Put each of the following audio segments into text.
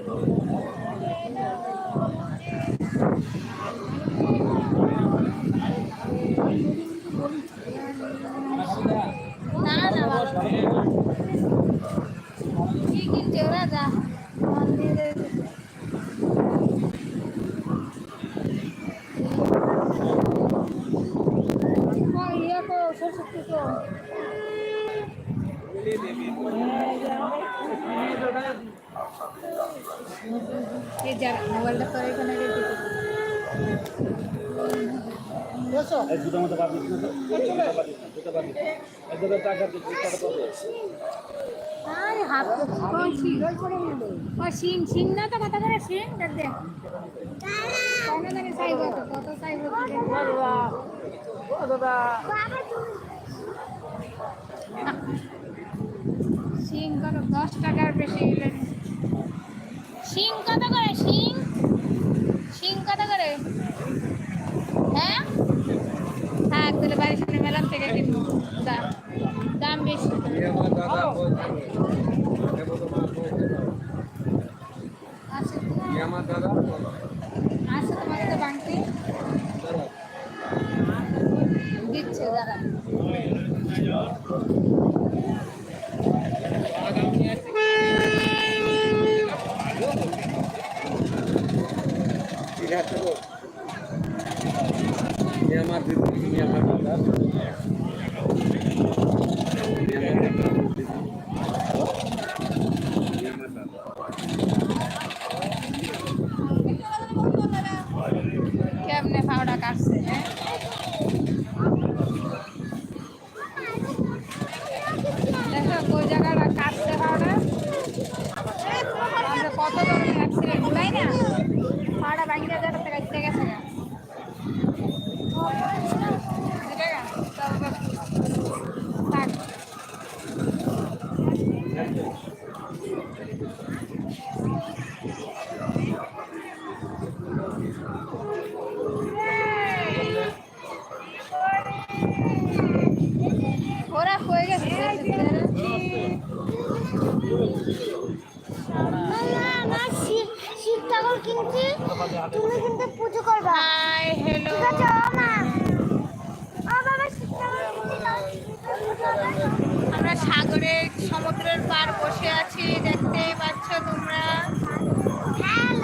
せの! ও শিং শিং না তো কত করে শিং? দেখ দে কোন জানি চাইব তো কত চাইব শিং কত দশ টাকার বেশি শিং কত করে শিং? শিং কত করে? হ্যাঁ? থাক তাহলে বাড়ির সামনে মেলার থেকে কিনবো। দাম দাম বেশি আছে আছে তোমাকে তো বাংতি দিচ্ছে দাদা আমার দিদি আমার দাদা কেমনে ফাওড়া কাটছে হ্যাঁ দেখো কোন জায়গাটা কাটছে ফাওড়া আমরা কত ধরনের অ্যাক্সিডেন্ট তাই না ফাওড়া ভাঙিয়ে জায়গাতে কাটতে গেছে গা। বুঝলে গা? তবে থাক। ওরা হয়ে গেছে আমার শিব শিব ঠাকুর কিনছি তুমি কিন্তু পুজো করবা। হাই হ্যালো ঠিক আছে ও মা। ও বাবা শিব ঠাকুর কিনছি আমরা সাগরের সমুদ্রের পার বসে আছি দেখতেই পাচ্ছ তোমরা। হ্যালো।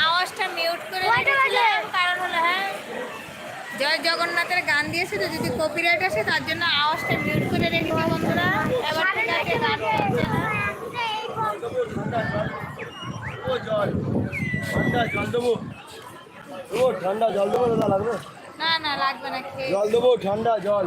আওয়াজটা মিউট করে কারণ হলো হ্যাঁ? জয় জগন্নাথের গান দিয়েছে তো যদি কপিরাইট আসে তার জন্য আওয়াজটা মিউট করে রেখেছি বন্ধুরা। এবার ঠিক আছে গান লাগবে? না না লাগবে না জল দেবো ঠান্ডা জল।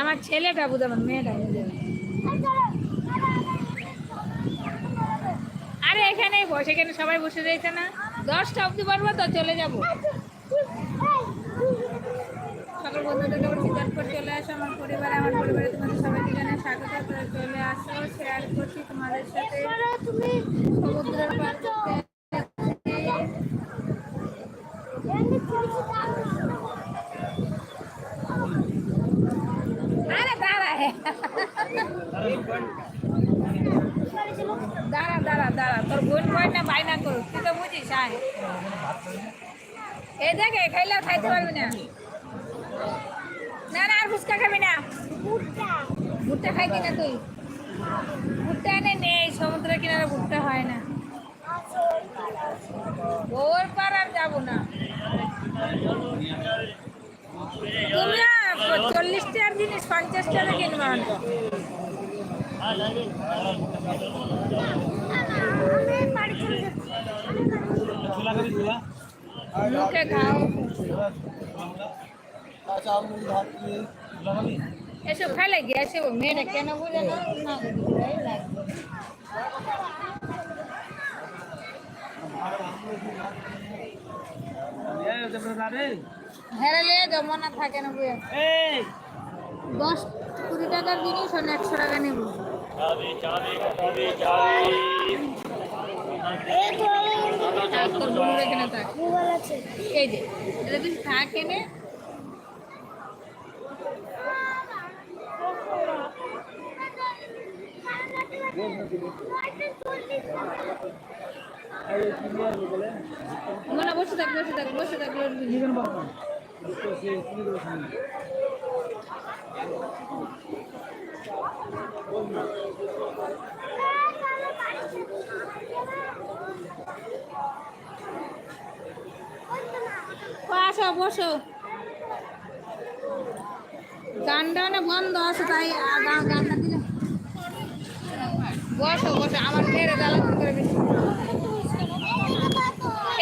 আমার ছেলেটা বুঝে আমার মেয়েটা বুঝে আরে এখানেই বসে, এখানে সবাই বসে রয়েছে না। দশটা অবধি পারব তো, চলে যাব। সকল বন্ধুদেরকে বলছি চলে আসো, আমার পরিবারে আমার পরিবারে তোমাদের সবাইকে জানাই স্বাগত। চলে আসো শেয়ার করছি তোমাদের সাথে। সমুদ্রের পার করতে আরে দাঁড়া হে। দাঁড়া দাঁড়া দাঁড়া তোর বোন কয় না বাইনা করুক, তুই তো বুঝিস, আয়। এই দেখে খাইলে আর খাইতে পারবি না। না না, আর ফুচকা খাবি না। ভুট্টা খাই কিনা তুই। ভুট্টা এনে নেই সমুদ্রের কিনারে ভুট্টা হয় না। ওর পার আর যাব না। তুমি না চল্লিশ টাকার জিনিস পঞ্চাশ টাকা কিনবা অন্ত। ছোলা খাবি ছোলা মুখে খাও এসব খাইলে গ্যাসে মেয়েটা কেন বুঝে না হেরালে জমা থাকে না দশ কুড়ি টাকার জিনিস একশো টাকা নেব। থাক, থাক। এই যে এটা তুই থাক এনে। মনে বসে থাক বসে থাক বসে থাক জীবন বাবা আসো বসো। গানটা না বন্ধ আছে তাই দিলে। বসো বসো আমার মেয়েরা জ্বালাতন করে বেশি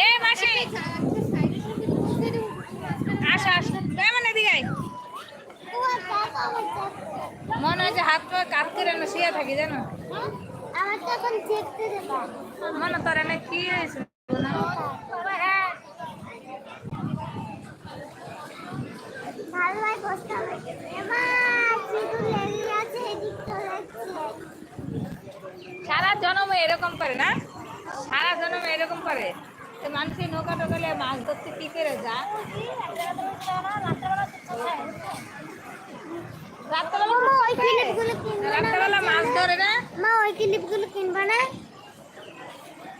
এ মাসি! আসো আসো। কেমন এদিকে আয়। মনে হচ্ছে হাত পা করে না শুয়ে থাকি জানো? এখন মনে না কি হয়েছে না ভালো হয় বসতে হবে এবার শুধু লেগে আছে এদিক তো লাগছে সারা জন্মে এরকম করে না? সারা জন্মে এরকম করে। তো মানুষের নৌকা টোকালে মাছ ধরতে কি করে যা? রাত্রেবেলা মাছ ধরে। না মা ওই ক্লিপগুলো কিনবে না?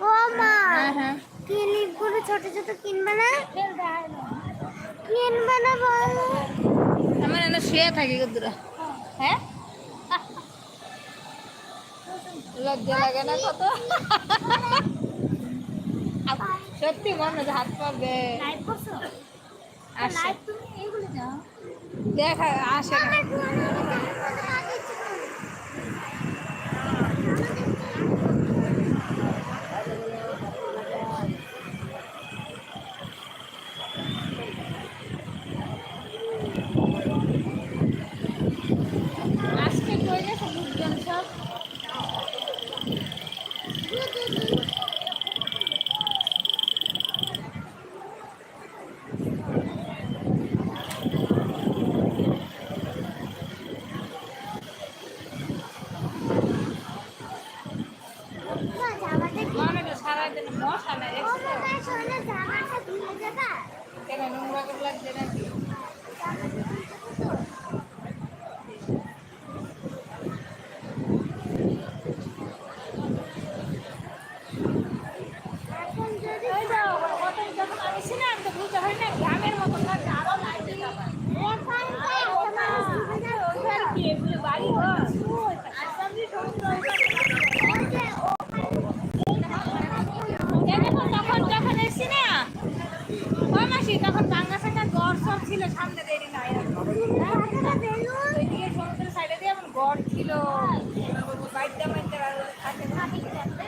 ও মা হ্যাঁ হ্যাঁ। ক্লিপগুলো ছোট ছোট কিনবে না? কিনবে না বলো। আমার শুয়ে থাকি কতটা হ্যাঁ? লজ্জা লাগে না কত? সত্যি মনে হাত পা বে লাইভ করছ আসে লাইভ তুমি এইগুলো যাও দেখা আসে না।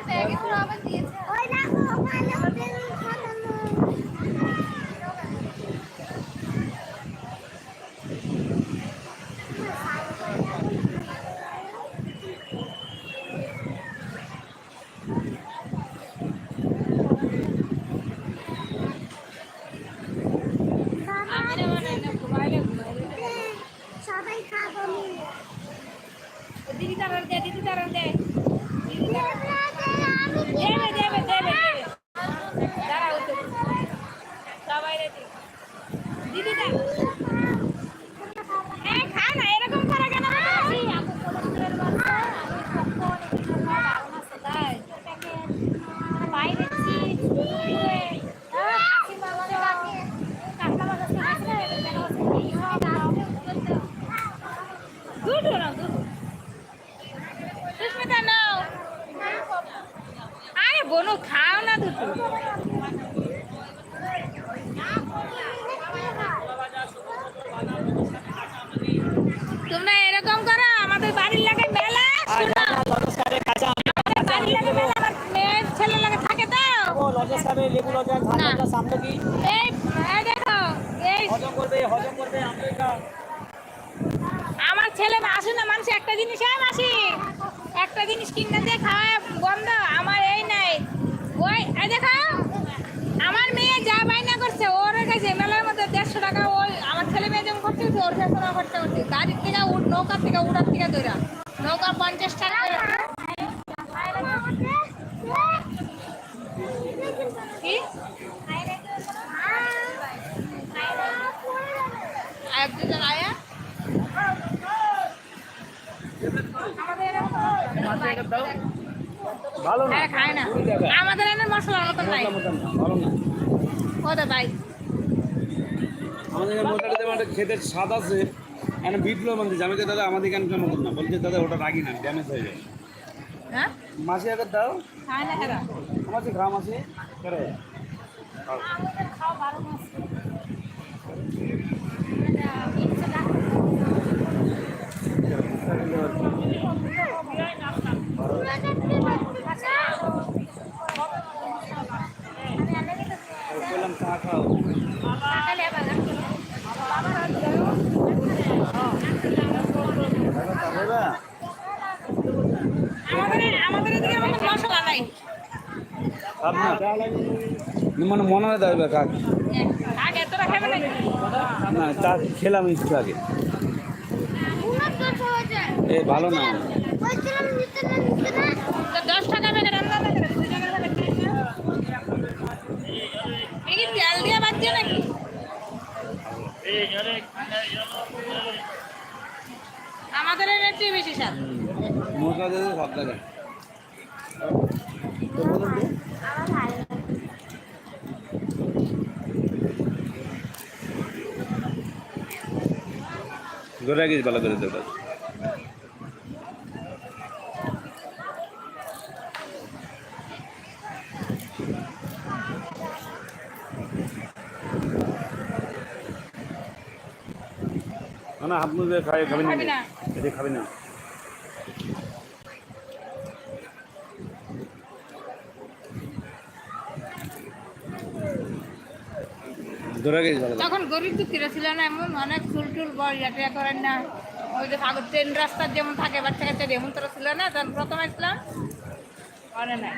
ব্যাগে তো আবার দিয়েছে ওই দেখো ওখানে হোটেল সাজানো। আমি না মানে না বাইরে ঘুরে সবাই খাব মিলে। দিদি তারার দে দিদি তারার দে দিদি তারার আমি দেবে দেবে দেবে দেবে দাঁড়াও তো সবাই রেডি দিদি দা এই খা না এরকম করা কেন বাইরে দুটো না দুটো সুস্মিতা নাও আরে বোনো খাও না দুটো তোমরা এরকম করো আমাদের বাড়ির লাগে মেলা শোনো, আমাদের বাড়ির লাগে মেলা আমার মেয়ের ছেলে লাগে থাকে তো ও লজের সামনে লেবু লজের ধান না। লজের সামনে কি এই এই দেখো এই হজম করবে হজম করবে আমেরিকা আমার ছেলে আসে না মানুষ একটা জিনিস হয় মাসি একটা জিনিস কিনে দিয়ে খাওয়া বন্ধ আমার এই নাই ওই এই দেখো আমার মেয়ে যা বাইনা করছে ওর কাছে মেলার মধ্যে দেড়শো টাকা ওই আমার ছেলে মেয়ে যেমন করছে ওর কাছে ওরা খরচা করছে গাড়ির থেকে উঠ নৌকা থেকে উড়ার থেকে দৌড়া নৌকা পঞ্চাশ টাকা করে। কি এক দুজন আয়া আমাদের এরকম ভালো না? খায় না। আমাদের এনে মশলার মতন নাই। ভালো না। ওদের ভাই আমাদের একটা খেতে স্বাদ আছে এখানে বিটলো বলতে আমি দাদা আমাদের এখানে কেমন না? বলছে দাদা ওটা রাগি না ড্যামেজ হয়ে যায়। হ্যাঁ? মাসি আগে দাও। আমার যে ঘাম আছে করে চা খাও দাদা আমাদের আমাদের এদিকে আমাদের মশলা নাই আপনার মানে মনে হয় দাদা কাক না, চা খেলাম একটু আগে। এ, ভালো না। তো দশ টাকা নাকি আমাদের এর একটু বেশি স্বাদ মশলা দিয়ে সব লাগে। তো বলুন তো ধরে গেছি ভালো করে দেবো না আপনি খাই খাবেন খাবি না। এটা খাবি না। ধরে তখন গরিব তো দুঃখীরা ছিল না এমন অনেক চুল টুল বড় ইয়াটা করেন না। ওই যে আগের ট্রেন রাস্তার যেমন থাকে বাচ্চা কাচ্চা যেমন তোরা ছিল না তখন প্রথম আসলাম করে নাই।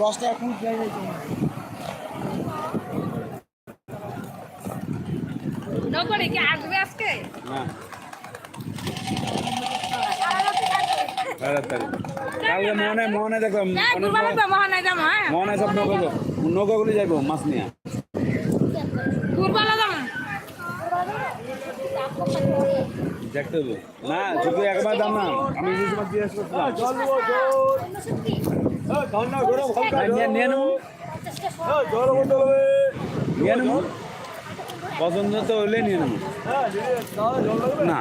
দশটা এখন খেয়ে কি আসবে আজকে? না। তাড়াতাড়ি। কালকে মনে মনে দেখো মনে হ্যাঁ? সব নৌকা নৌকাগুলি যাইব মাছ নিয়ে। দেখতে হবে। না শুধু একবার দাম না আমি জিজ্ঞেস হ্যাঁ, পছন্দ তো হলে নিয়ে নেব। না।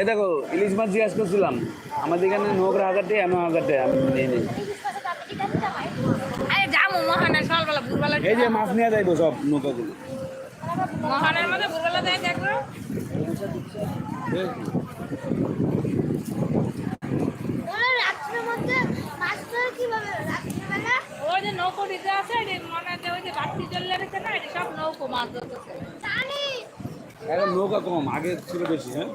এ দেখো ইলিশ মাছ জিজ্ঞেস করছিলাম। আমাদের এখানে নৌকরা হাজারটাই এমন হাজারটাই আমি নিয়ে নিই। এই যে মাছ নিয়ে যাইবো সব নৌকাগুলো। মহানের মধ্যে ভোরবেলা দেখো। ওই যে নৌকো দিতে আছে মনে হচ্ছে ওই যে বাতি জ্বললে রেখে না এটি সব নৌকো মাছ ধরতেছে। নৌকা কম আগে ছিল বেশি হ্যাঁ?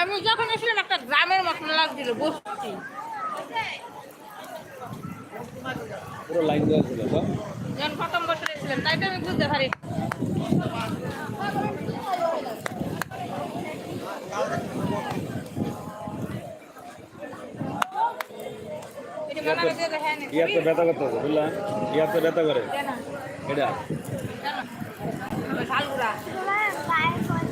আমি যখন এসেছিলাম একটা গ্রামের মতন লাগছিল বসছি পুরো লাইন দেওয়া ছিল সব যখন প্রথম বছর এসেছিলেন তাই তো আমি বুঝতে পারি। এটি ইয়াতে ব্যথা বুঝলাম ইয়াতে ব্যথা করে। এটা কেন ঝালগুড়া তোমার গায়ে করে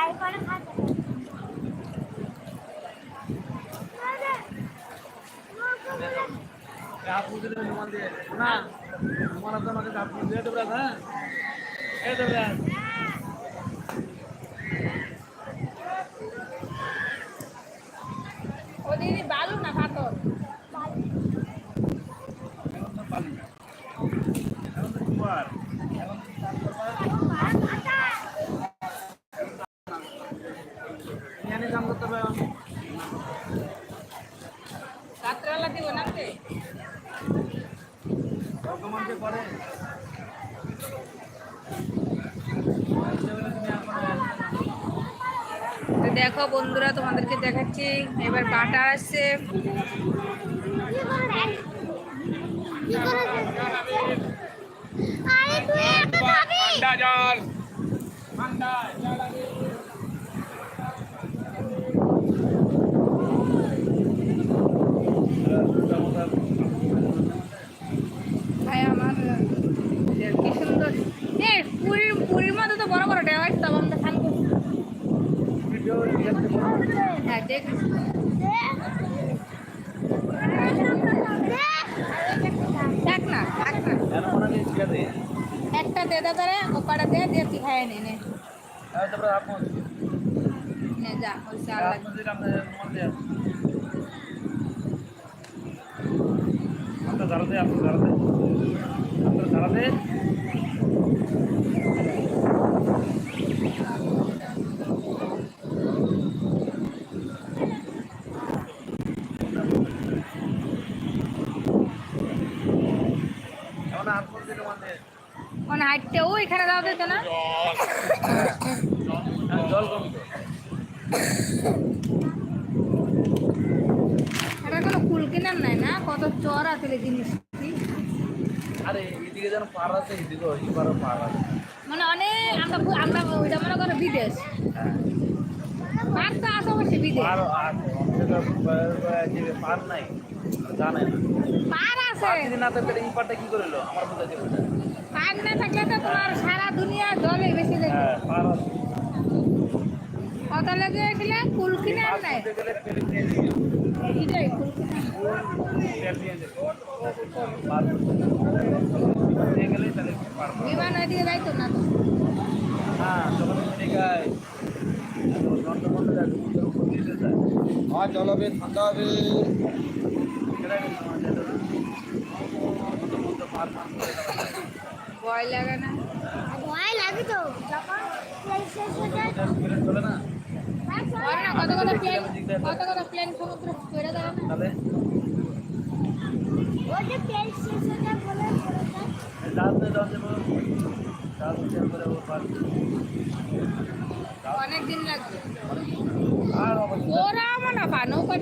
নৌকোগুলো ওদিকে বালু না পাথর রাত্রেবেলা দিব নামতে তো দেখো বন্ধুরা তোমাদেরকে দেখাচ্ছি এবার বাটা আসছে আরে তুই একটা খাবি জল ভাই আমার কি সুন্দর এ পুরীর পুরীর মধ্যে তো বড় বড় ডেওয়ার তবে আমরা খান হ্যাঁ দেখ দেখ না দেখ না একটা দে দে করে ওপাটা দে দিয়ে তুই খাই নে নে নে যা ওই চাল লাগবে দাঁড়াতে আপনি দাঁড়াতে আপনার দাঁড়াতে মানে হাইটটা ও এখানে দাও দিত না। জল এটা কোনো কুল কেনার নাই না কত চড়া তুলে জিনিস। আরে এদিকে যেন পার আছে এদিকে ওই আছে। মানে অনেক আমরা আমরা ওইটা মনে করো বিদেশ। পার তো আশেপাশে বিদেশ। পার আছে পার নাই জানে না। পার আছে। যদি না থাকলে এই পারটা কি করে এলো? আমার বোঝা যাবে না না থাকলে তো তোমার সারা দুনিয়া জলে বেশি হ্যাঁ আছে কত লেগে গেলে কুল কিনে আর নাই। দিয়ে এটাই কুল দিয়ে দিয়ে বিমান ওইদিকে যাইতো না তো? হ্যাঁ তখন যায় সমুদ্রের উপর দিয়ে যায় আর জল হবে ঠান্ডা হবে। পার ভয় লাগে না। ভয় লাগে তো। যখন না না কত কত প্লেন প্লেন সমুদ্র না। প্লেন শেষ হয়ে যায় বলে অনেক দিন লাগবে। ওরা মুনাফা নৌকা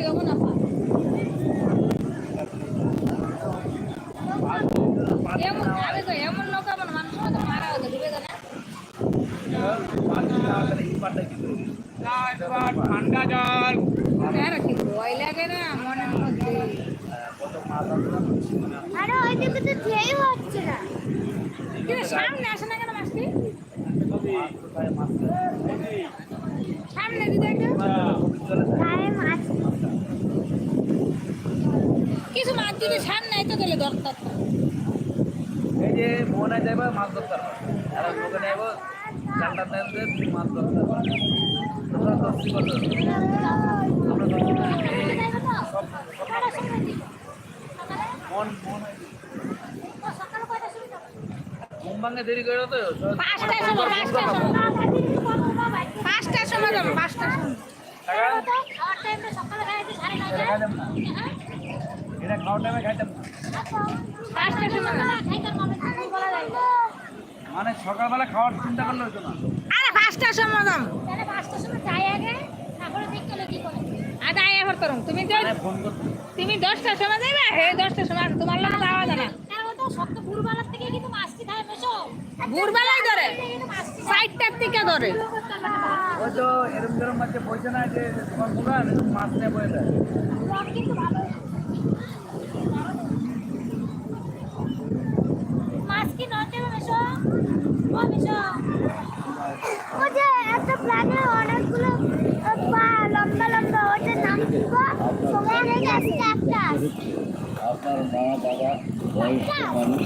এমন আমি তো এমন নৌকা আমার মানুষ হয়তো মারা হতো ডুবে গেলে ঠান্ডা জল। আর কি ভয় লাগে না মনের মধ্যে? আরে ওই দিকে তো ধেই হচ্ছে না। কিন্তু সামনে আসে না কেন সামনে মাছ কিছু মাছ যদি সামনে আইতে গেলে দরকার। তো। এই যে মোহনায় যাইবা মাছ ধরতে পারবা আর ওখানে যাইব জালটা মাছ ধরতে মন সকালে কয়টা শুরু ভাঙে দেরি করে তো? পাঁচটার সময় পাঁচটার সময়। পাঁচটার সময় যাব পাঁচটার সময়। এটা খাইতাম না এটা খাওয়ার টাইমে খাইতাম পাঁচটার সময় সকালবেলা খাওয়ার চিন্তা করলে হতো না? আরে পাঁচটার সময় যাম। আর যাই এবার করুন তুমি তো মানে ফোন করতে। তুমি দশটার সময় যাবে হে দশটার সময় আসবে, তোমার লোক যাওয়া যায় না। ভোরবেলায় ধরে? সাইডটার থেকে ধরে? ওই তো এরম এরম মাঝে পয়সা না যে তোমার দোকান মাছ নিয়ে বয়ে দেয় মাছ কি নতে মেশো ও মেশো ও যে একটা প্রাণীর অনেকগুলো পা লম্বা লম্বা ওটার নাম কি লেগে আছে? ক্যাকটাস আপনার মা বাবা বয়স্ক মানুষ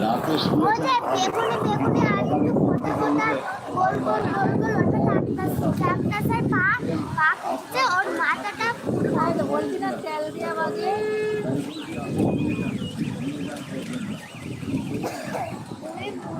রাতে শুয়ে যে বেগুনি বেগুনি আর একটু ফোটা ফোটা গোল গোল গোল গোল ওটা ক্যাকটাস ক্যাকটাসের পা। পা হচ্ছে ওর মাথাটা বলছি না তেল দিয়া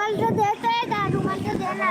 রুমালটা দে তো এই দা রুমালটা দে না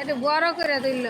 একটু বড় করে দিল